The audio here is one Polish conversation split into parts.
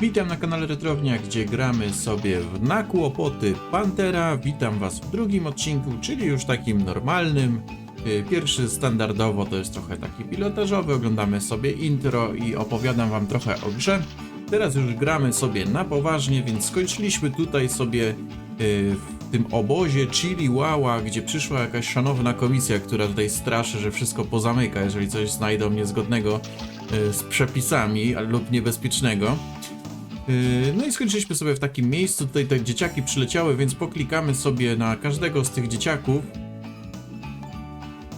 Witam na kanale Retrownia, gdzie gramy sobie w na kłopoty Pantera. Witam was w drugim odcinku, czyli już takim normalnym. Y, Pierwszy standardowo to jest trochę taki pilotażowy, oglądamy sobie intro i opowiadam wam trochę o grze. Teraz już gramy sobie na poważnie, więc skończyliśmy tutaj sobie y, w tym obozie Chili Wała, gdzie przyszła jakaś szanowna komisja, która tutaj straszy, że wszystko pozamyka, jeżeli coś znajdą niezgodnego y, z przepisami lub niebezpiecznego. Yy, No i skończyliśmy sobie w takim miejscu, tutaj te dzieciaki przyleciały, więc poklikamy sobie na każdego z tych dzieciaków,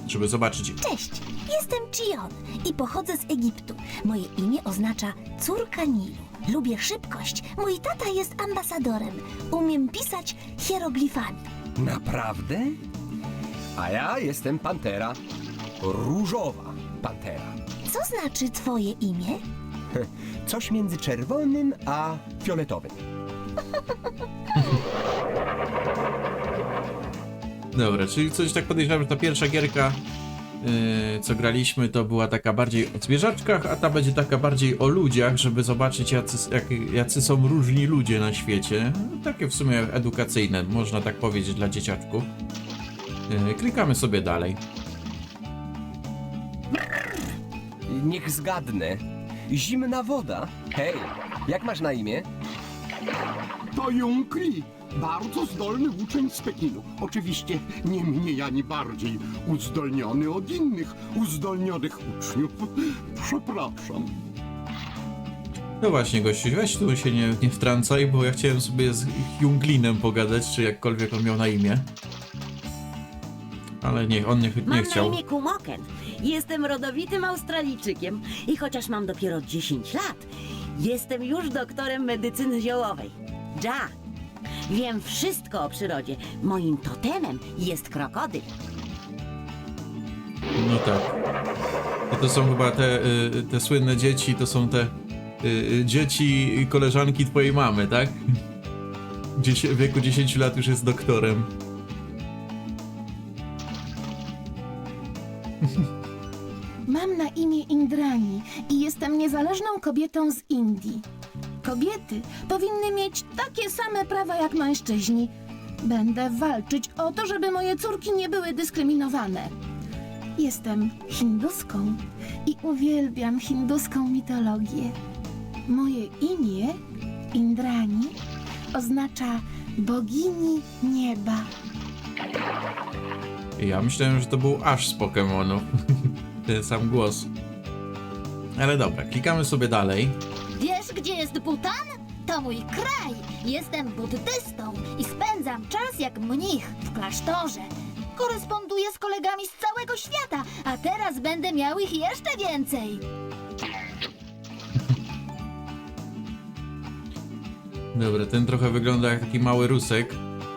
żeby zobaczyć. Cześć, jestem Chion i pochodzę z Egiptu. Moje imię oznacza córka Nilu. Lubię szybkość. Mój tata jest ambasadorem. Umiem pisać hieroglifami. Naprawdę? A ja jestem pantera. Różowa pantera. Co znaczy twoje imię? Coś między czerwonym a fioletowym. Dobra, czyli coś tak podejrzewam, że ta pierwsza gierka, yy, co graliśmy, to była taka bardziej o zwierzaczkach, a ta będzie taka bardziej o ludziach, żeby zobaczyć, jacy, jak, jacy są różni ludzie na świecie. No, takie w sumie edukacyjne, można tak powiedzieć, dla dzieciaczków. Yy, klikamy sobie dalej. Niech zgadnę. Zimna woda. Hej, jak masz na imię? To Jung bardzo zdolny uczeń z Pekinu. Oczywiście nie mniej ani bardziej uzdolniony od innych uzdolnionych uczniów. Przepraszam. No właśnie, gościu, weź tu się nie, nie wtrącaj, bo ja chciałem sobie z Junglinem pogadać, czy jakkolwiek on miał na imię. Ale nie, on nie, nie Mam chciał. na imię Kumoken. Jestem rodowitym Australijczykiem i chociaż mam dopiero 10 lat, jestem już doktorem medycyny ziołowej. Ja. Wiem wszystko o przyrodzie. Moim totemem jest krokodyl. No tak. I to są chyba te, y, te słynne dzieci, to są te y, y, dzieci koleżanki twojej mamy, tak? Dziesię, w wieku 10 lat już jest doktorem. Indrani i jestem niezależną kobietą z Indii. Kobiety powinny mieć takie same prawa jak mężczyźni. Będę walczyć o to, żeby moje córki nie były dyskryminowane. Jestem hinduską i uwielbiam hinduską mitologię. Moje imię, Indrani, oznacza bogini nieba. Ja myślałem, że to był aż z Pokemonu. Ten sam głos. Ale dobra, klikamy sobie dalej. Wiesz, gdzie jest Butan? To mój kraj. Jestem buddystą i spędzam czas jak mnich w klasztorze. Koresponduję z kolegami z całego świata, a teraz będę miał ich jeszcze więcej. Dobra, ten trochę wygląda jak taki mały rusek.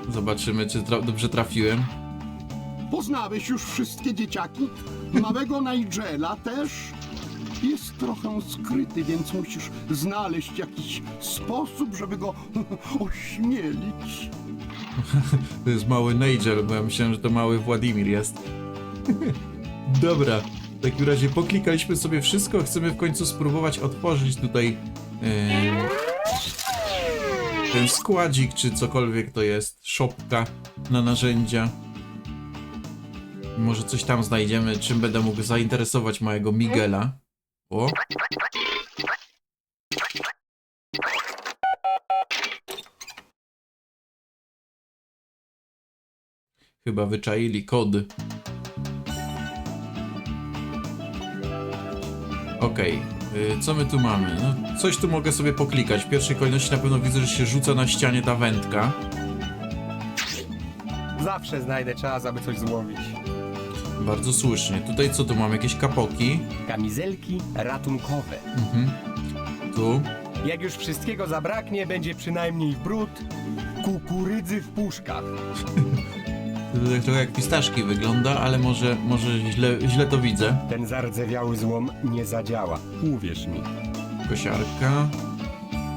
Zobaczymy, czy tra dobrze trafiłem. Poznałeś już wszystkie dzieciaki? Małego Nigela też? Jest trochę skryty, więc musisz znaleźć jakiś sposób, żeby go ośmielić. To jest mały Nigel, bo ja myślałem, że to mały Władimir jest. Dobra, w takim razie poklikaliśmy sobie wszystko. Chcemy w końcu spróbować otworzyć tutaj em, ten składzik, czy cokolwiek to jest. Szopka na narzędzia. Może coś tam znajdziemy, czym będę mógł zainteresować małego Miguela. O, chyba wyczaili kod. Okej, y, co my tu mamy? No, coś tu mogę sobie poklikać. W pierwszej kolejności na pewno widzę, że się rzuca na ścianie ta wędka. Zawsze znajdę czas, aby coś złowić. Bardzo słusznie. Tutaj co tu mam? Jakieś kapoki. Kamizelki ratunkowe. Mhm. Tu. Jak już wszystkiego zabraknie, będzie przynajmniej brud kukurydzy w puszkach. To tak trochę jak pistaszki wygląda, ale może, może źle, źle to widzę. Ten zardzewiały złom nie zadziała. Uwierz mi. Kosiarka.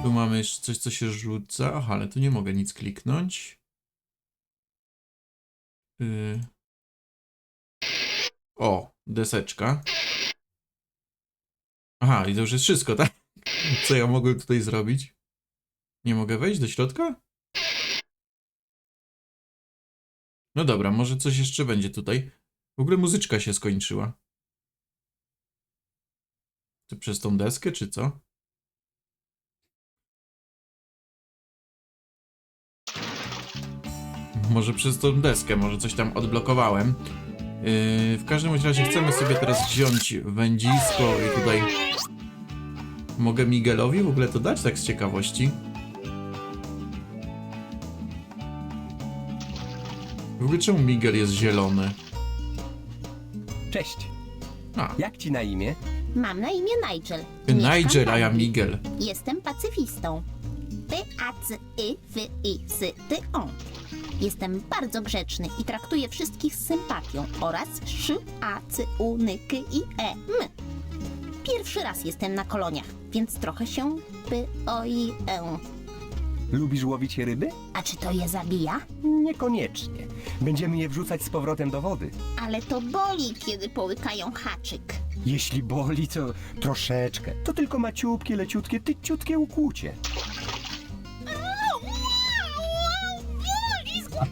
Tu mamy jeszcze coś, co się rzuca. Aha, ale tu nie mogę nic kliknąć. Y... O, deseczka. Aha, i to już jest wszystko, tak? Co ja mogłem tutaj zrobić? Nie mogę wejść do środka? No dobra, może coś jeszcze będzie tutaj. W ogóle muzyczka się skończyła. Czy przez tą deskę, czy co? Może przez tą deskę, może coś tam odblokowałem. Yy, w każdym bądź razie chcemy sobie teraz wziąć wędzisko i tutaj... Mogę Miguelowi w ogóle to dać tak z ciekawości? W ogóle czemu Miguel jest zielony? Cześć. A, Jak ci na imię? Mam na imię Nigel. Nigel, a ja Miguel. Jestem pacyfistą. P-A-C-Y-F-I-S-T-O. Jestem bardzo grzeczny i traktuję wszystkich z sympatią oraz szy, a, c, u, n, k, i, e, m. Pierwszy raz jestem na koloniach, więc trochę się p, o, i, e. Lubisz łowić ryby? A czy to je zabija? Niekoniecznie. Będziemy je wrzucać z powrotem do wody. Ale to boli, kiedy połykają haczyk. Jeśli boli, to troszeczkę. To tylko maciupkie, leciutkie, tyciutkie ukłucie.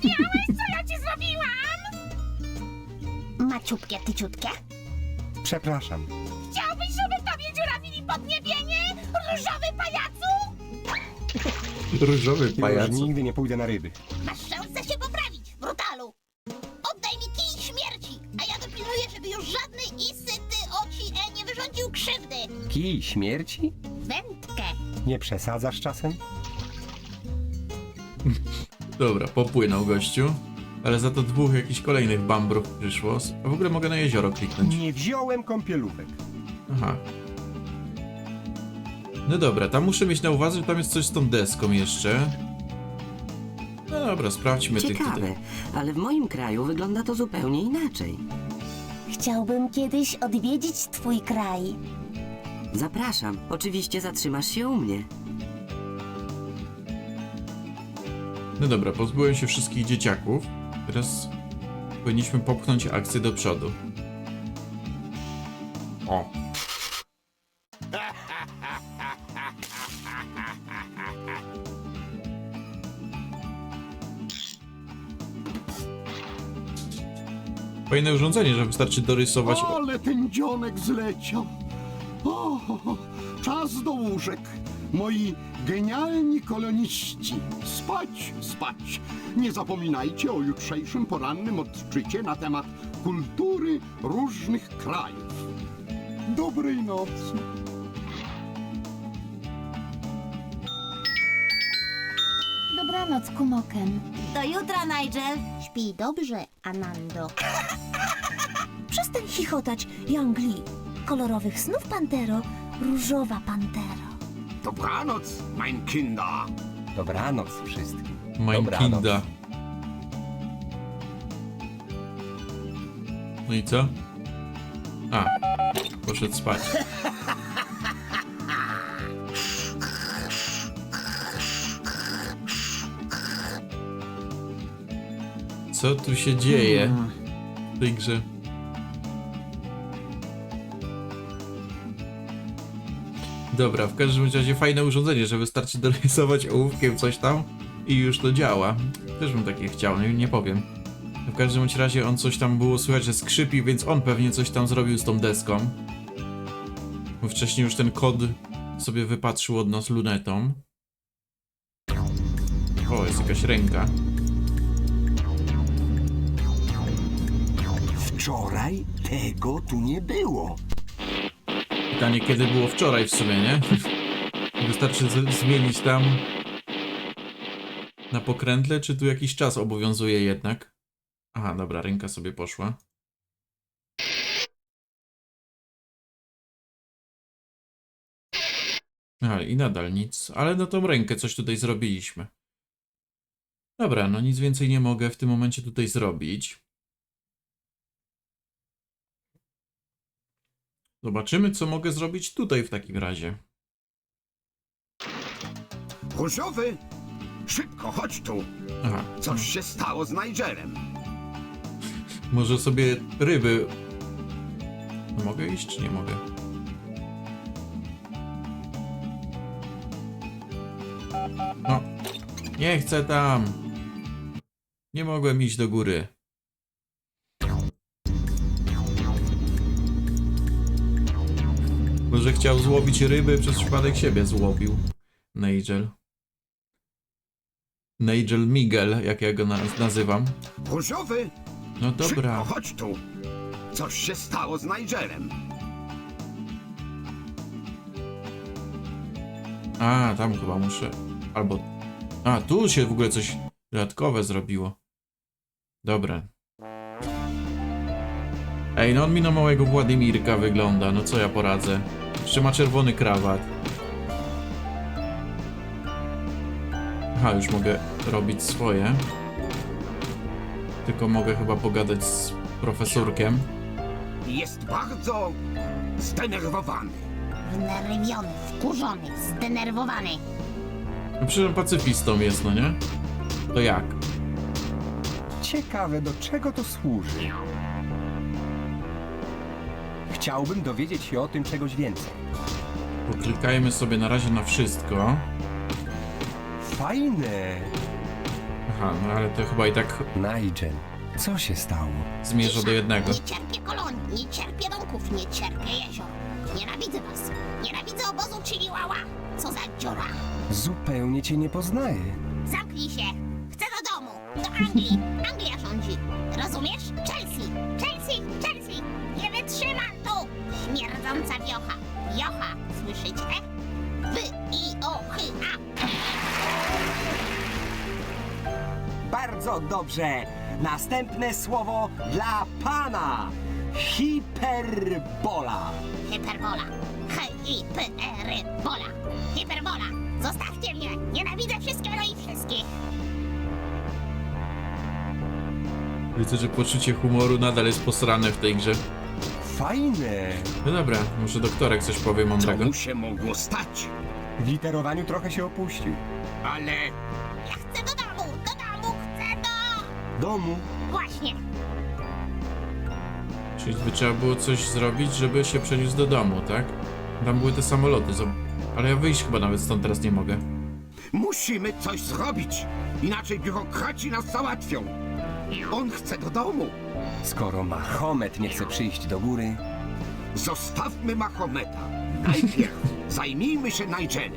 Zgłupiałeś, co ja ci zrobiłam? Maciupkie, tyciutkie? Przepraszam. Chciałbyś, żeby tobie dziurawili podniebienie? Różowy pajacu? Różowy Już nigdy nie pójdę na ryby. Masz szansę się poprawić, brutalu! Oddaj mi kij śmierci, a ja dopilnuję, żeby już żadny isyty oci e nie wyrządził krzywdy. Kij śmierci? Wędkę. Nie przesadzasz czasem? Dobra, popłynął gościu. Ale za to dwóch jakichś kolejnych bambrów przyszło. A w ogóle mogę na jezioro kliknąć. Nie wziąłem kąpielówek. Aha. No dobra, tam muszę mieć na uwadze, że tam jest coś z tą deską jeszcze. No dobra, sprawdźmy tych Ciekawe, tutaj. ale w moim kraju wygląda to zupełnie inaczej. Chciałbym kiedyś odwiedzić twój kraj. Zapraszam, oczywiście zatrzymasz się u mnie. No dobra, pozbyłem się wszystkich dzieciaków. Teraz powinniśmy popchnąć akcję do przodu. O. Fajne urządzenie, że wystarczy dorysować. Ale ten dzionek zleciał. O, czas do łóżek. Moi genialni koloniści. Spać, spać. Nie zapominajcie o jutrzejszym porannym odczycie na temat kultury różnych krajów. Dobrej nocy. Dobranoc, Kumoken. Do jutra, Nigel. Śpij dobrze, Anando. Przestań chichotać, Youngli. Kolorowych snów, Pantero. Różowa Pantero. Dobranoc, mein Kinder. Dobranoc wszystkim. Mein Dobranoc. Kinda. No i co? A, poszedł spać. Co tu się dzieje w tej grze? Dobra, w każdym razie fajne urządzenie, że wystarczy dorysować ołówkiem coś tam i już to działa. Też bym takie chciał, nie, nie powiem. W każdym razie on coś tam było słychać, że skrzypi, więc on pewnie coś tam zrobił z tą deską. Bo wcześniej już ten kod sobie wypatrzył od nas lunetą. O, jest jakaś ręka. Wczoraj tego tu nie było. Pytanie, kiedy było wczoraj w sumie, nie? Wystarczy zmienić tam na pokrętle, czy tu jakiś czas obowiązuje jednak? Aha, dobra, ręka sobie poszła. A, i nadal nic, ale na tą rękę coś tutaj zrobiliśmy. Dobra, no nic więcej nie mogę w tym momencie tutaj zrobić. Zobaczymy, co mogę zrobić tutaj w takim razie. Różowy, szybko chodź tu. Aha, Coś się stało z Nigelem. może sobie ryby... Mogę iść, czy nie mogę? No, nie chcę tam. Nie mogłem iść do góry. Chciał złowić ryby, przez przypadek siebie złowił. Nigel. Nigel Miguel, jak ja go na nazywam. Różowy, No szybko, dobra. chodź tu. Coś się stało z Nigelem. A, tam chyba muszę. Albo. A, tu się w ogóle coś dodatkowe zrobiło. Dobra. Ej, no on mi na małego Władimirka wygląda, no co ja poradzę. Jeszcze ma czerwony krawat. Aha, już mogę robić swoje. Tylko mogę chyba pogadać z profesorkiem. Jest bardzo zdenerwowany. Wnerwiony, wkurzony, zdenerwowany. No przecież pacyfistą jest, no nie? To jak? Ciekawe, do czego to służy. Chciałbym dowiedzieć się o tym czegoś więcej. Poklikajmy sobie na razie na wszystko. Fajne! Aha, no ale to chyba i tak Nigel, co się stało? zmierza do jednego. Nie cierpię kolonii, nie cierpię domków, nie cierpię jezior. Nienawidzę was. Nienawidzę obozu Chiliwała. Co za dziura. Zupełnie cię nie poznaję. Zamknij się. Chcę do domu. Do Anglii. Anglia rządzi. Rozumiesz? Chelsea. Chelsea. Chelsea. Śmierdząca wiocha. Wiocha. Słyszycie? Wy i o chy a. Bardzo dobrze. Następne słowo dla pana. Hiperbola. Hiperbola. H-I-P-R-bola. Hiperbola. Zostawcie mnie. Nienawidzę wszystkiego i wszystkich. Widzę, że poczucie humoru nadal jest posrane w tej grze. Fajne! No dobra, może doktorek coś powie Co mądrego. mu się mogło stać? W literowaniu trochę się opuścił. Ale Ja chcę do domu. Do domu. Chcę do... Domu? Właśnie. Czyli by trzeba było coś zrobić, żeby się przeniósł do domu, tak? Tam były te samoloty, zob- ale ja wyjść chyba nawet stąd teraz nie mogę. musimy coś zrobić. Inaczej biurokraci nas załatwią. On chce do domu. Skoro Mahomet nie chce przyjść do góry, Zostawmy Mahometa. Najpierw zajmijmy się Nigelem.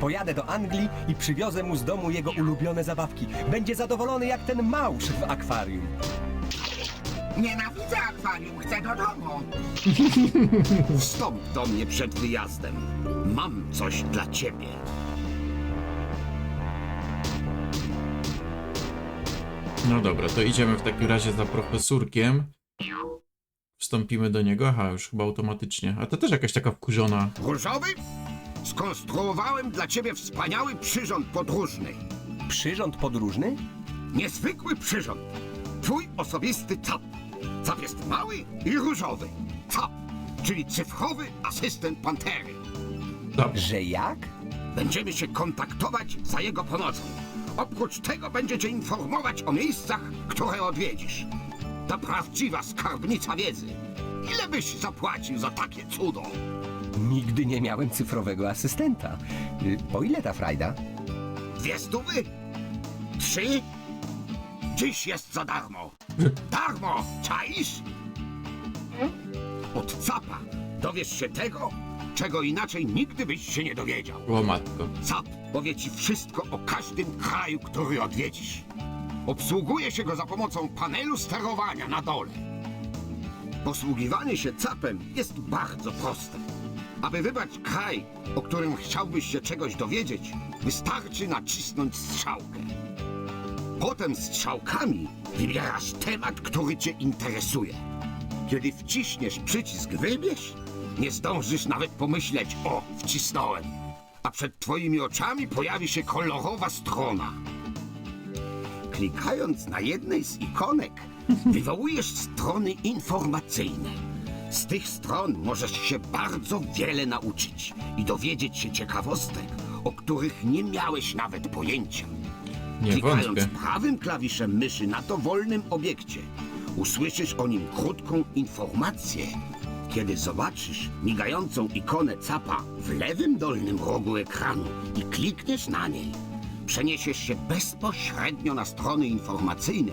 pojadę do Anglii i przywiozę mu z domu jego ulubione zabawki. Będzie zadowolony jak ten małż w akwarium. Nienawidzę akwarium, chcę do domu. Wstąp do mnie przed wyjazdem. Mam coś dla ciebie. No dobra, to idziemy w takim razie za profesurkiem. Wstąpimy do niego, aha, już chyba automatycznie. A to też jakaś taka wkurzona. Różowy? Skonstruowałem dla ciebie wspaniały przyrząd podróżny. Przyrząd podróżny? Niezwykły przyrząd. Twój osobisty cap. Cap jest mały i różowy. Cap, czyli cyfrowy asystent Pantery. Dobrze. Że jak? Będziemy się kontaktować za jego pomocą. Oprócz tego będzie cię informować o miejscach, które odwiedzisz. To prawdziwa skarbnica wiedzy. Ile byś zapłacił za takie cudo? Nigdy nie miałem cyfrowego asystenta. Y, Po ile ta frajda? Dwie stówy? Trzy? Dziś jest za darmo. Darmo, czaisz? Od capa dowiesz się tego, czego inaczej nigdy byś się nie dowiedział. O matko. Cap powie ci wszystko o każdym kraju, który odwiedzisz. Obsługuje się go za pomocą panelu sterowania na dole. Posługiwanie się capem jest bardzo proste. Aby wybrać kraj, o którym chciałbyś się czegoś dowiedzieć, wystarczy nacisnąć strzałkę. Potem strzałkami wybierasz temat, który cię interesuje. Kiedy wciśniesz przycisk wybierz, nie zdążysz nawet pomyśleć, o, wcisnąłem. A przed twoimi oczami pojawi się kolorowa strona. Klikając na jednej z ikonek, wywołujesz strony informacyjne. Z tych stron możesz się bardzo wiele nauczyć i dowiedzieć się ciekawostek, o których nie miałeś nawet pojęcia. Nie Klikając wątpię. prawym klawiszem myszy na dowolnym obiekcie, usłyszysz o nim krótką informację, Kiedy zobaczysz migającą ikonę capa w lewym dolnym rogu ekranu i klikniesz na niej, przeniesiesz się bezpośrednio na strony informacyjne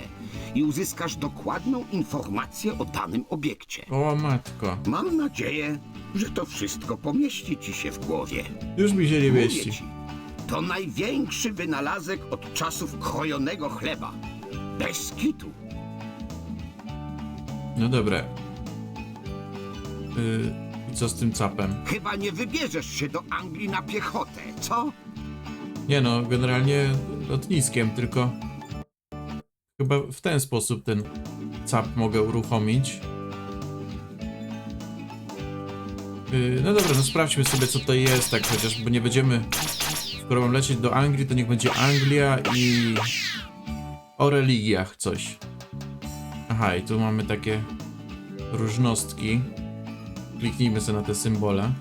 i uzyskasz dokładną informację o danym obiekcie. O matko. Mam nadzieję, że to wszystko pomieści ci się w głowie. Już mi się nie Mówię mieści. ci, to największy wynalazek od czasów krojonego chleba. Bez kitu. No dobra. Yy, I co z tym capem? Chyba nie wybierzesz się do Anglii na piechotę, co? Nie no, generalnie lotniskiem, tylko chyba w ten sposób ten cap mogę uruchomić. Yy, no dobra, no sprawdźmy sobie co to jest, tak chociaż, bo nie będziemy... Skoro mam lecieć do Anglii, to niech będzie Anglia i... o religiach coś. Aha, i tu mamy takie różnostki. Kliknijmy sobie na te symbole.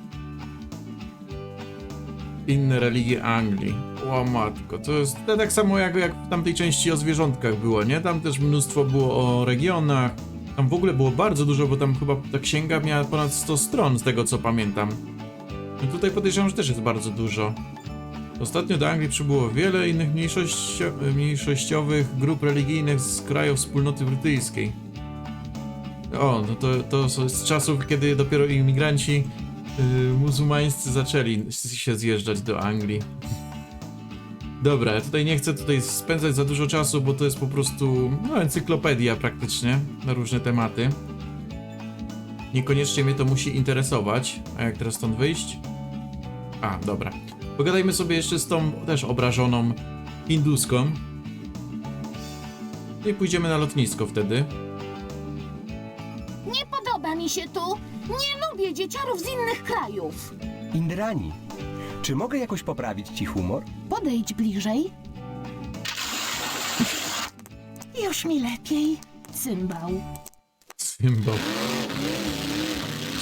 Inne religie Anglii. O matko, to jest to tak samo jak, jak w tamtej części o zwierzątkach było, nie? Tam też mnóstwo było o regionach. Tam w ogóle było bardzo dużo, bo tam chyba ta księga miała ponad 100 stron, z tego co pamiętam. I tutaj podejrzewam, że też jest bardzo dużo. Ostatnio do Anglii przybyło wiele innych mniejszościo mniejszościowych grup religijnych z krajów wspólnoty brytyjskiej. O, no to, to z czasów, kiedy dopiero imigranci yy, muzułmańscy zaczęli się zjeżdżać do Anglii. Dobra, ja tutaj nie chcę tutaj spędzać za dużo czasu, bo to jest po prostu no, encyklopedia praktycznie na różne tematy. Niekoniecznie mnie to musi interesować. A jak teraz stąd wyjść? A, dobra. Pogadajmy sobie jeszcze z tą też obrażoną hinduską. No i pójdziemy na lotnisko wtedy. Się tu. Nie lubię dzieciarów z innych krajów. Indrani, czy mogę jakoś poprawić ci humor? Podejdź bliżej. Już mi lepiej. Cymbał. Symbol.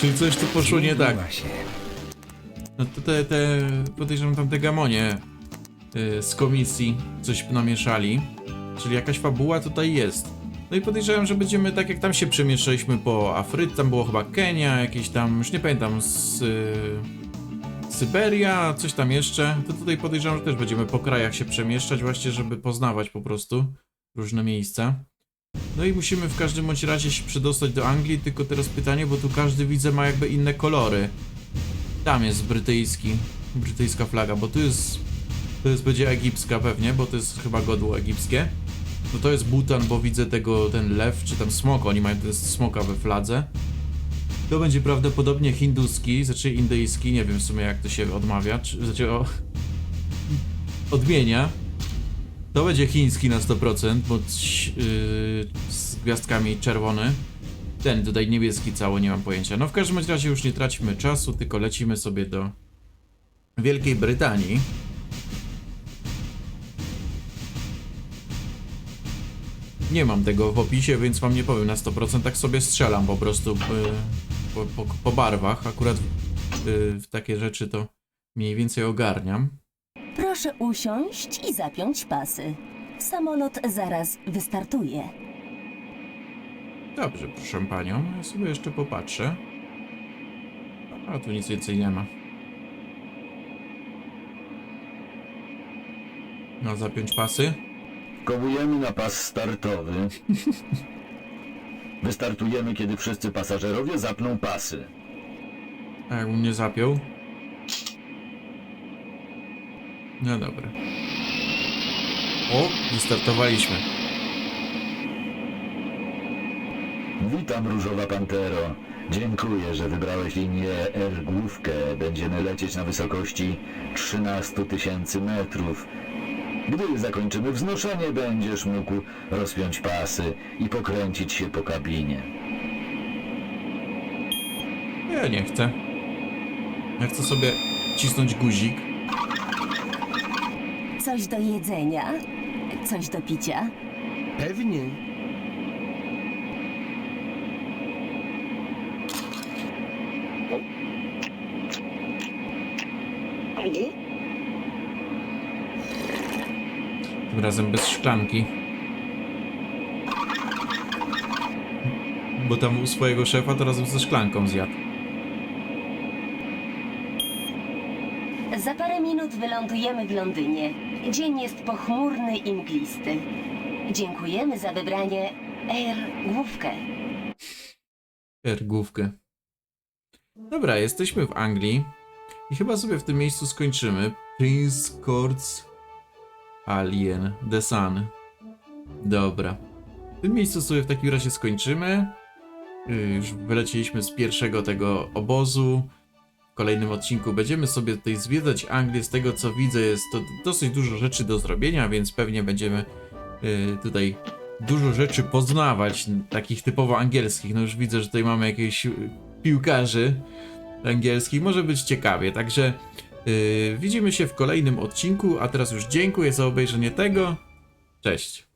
Czyli coś tu poszło nie tak. Zmieniła się. No to te, te podejrzewam tam te gamonie y, z komisji coś namieszali. Czyli jakaś fabuła tutaj jest. No i podejrzewam, że będziemy tak jak tam się przemieszczaliśmy po Afryce, tam było chyba Kenia, jakieś tam, już nie pamiętam, z y, Syberia, coś tam jeszcze. To tutaj podejrzewam, że też będziemy po krajach się przemieszczać właśnie, żeby poznawać po prostu różne miejsca. No i musimy w każdym bądź razie się przedostać do Anglii, tylko teraz pytanie, bo tu każdy widzę ma jakby inne kolory. Tam jest brytyjski, brytyjska flaga, bo tu jest, to jest będzie egipska pewnie, bo to jest chyba godło egipskie. No to jest Butan, bo widzę tego, ten lew, czy tam smok, oni mają ten smoka we fladze. To będzie prawdopodobnie hinduski, znaczy indyjski, nie wiem w sumie jak to się odmawia, czy, znaczy o, odmienia. To będzie chiński na 100%, bo yy, z gwiazdkami czerwony. Ten tutaj niebieski cały, nie mam pojęcia. No w każdym razie już nie traćmy czasu, tylko lecimy sobie do Wielkiej Brytanii. Nie mam tego w opisie, więc wam nie powiem na 100%, tak sobie strzelam po prostu yy, po, po, po barwach. Akurat yy, w takie rzeczy to mniej więcej ogarniam. Proszę usiąść i zapiąć pasy. Samolot zaraz wystartuje. Dobrze, proszę panią. Ja sobie jeszcze popatrzę. A tu nic więcej nie ma. No, zapiąć pasy. Kołujemy na pas startowy. Wystartujemy, kiedy wszyscy pasażerowie zapną pasy. A jakbym nie zapiął? No dobra. O, wystartowaliśmy. Witam, Różowa Pantero. Dziękuję, że wybrałeś linię R główkę. Będziemy lecieć na wysokości 13 tysięcy metrów. Gdy zakończymy wznoszenie, będziesz mógł rozpiąć pasy i pokręcić się po kabinie. Ja nie chcę. Ja chcę sobie cisnąć guzik. Coś do jedzenia? Coś do picia? Pewnie. razem bez szklanki. Bo tam u swojego szefa to razem ze szklanką zjadł. Za parę minut wylądujemy w Londynie. Dzień jest pochmurny i mglisty. Dziękujemy za wybranie Air Główkę. Air Główkę. Dobra, jesteśmy w Anglii. I chyba sobie w tym miejscu skończymy. Prince Courts Alien The Sun. Dobra. W tym miejscu sobie w takim razie skończymy. Yy, Już wylecieliśmy z pierwszego tego obozu. W kolejnym odcinku będziemy sobie tutaj zwiedzać Anglię. Z tego co widzę, jest to dosyć dużo rzeczy do zrobienia, więc pewnie będziemy yy, tutaj dużo rzeczy poznawać, takich typowo angielskich. No już widzę, że tutaj mamy jakieś piłkarzy angielskich. Może być ciekawie, także widzimy się w kolejnym odcinku. A teraz już dziękuję za obejrzenie tego. Cześć.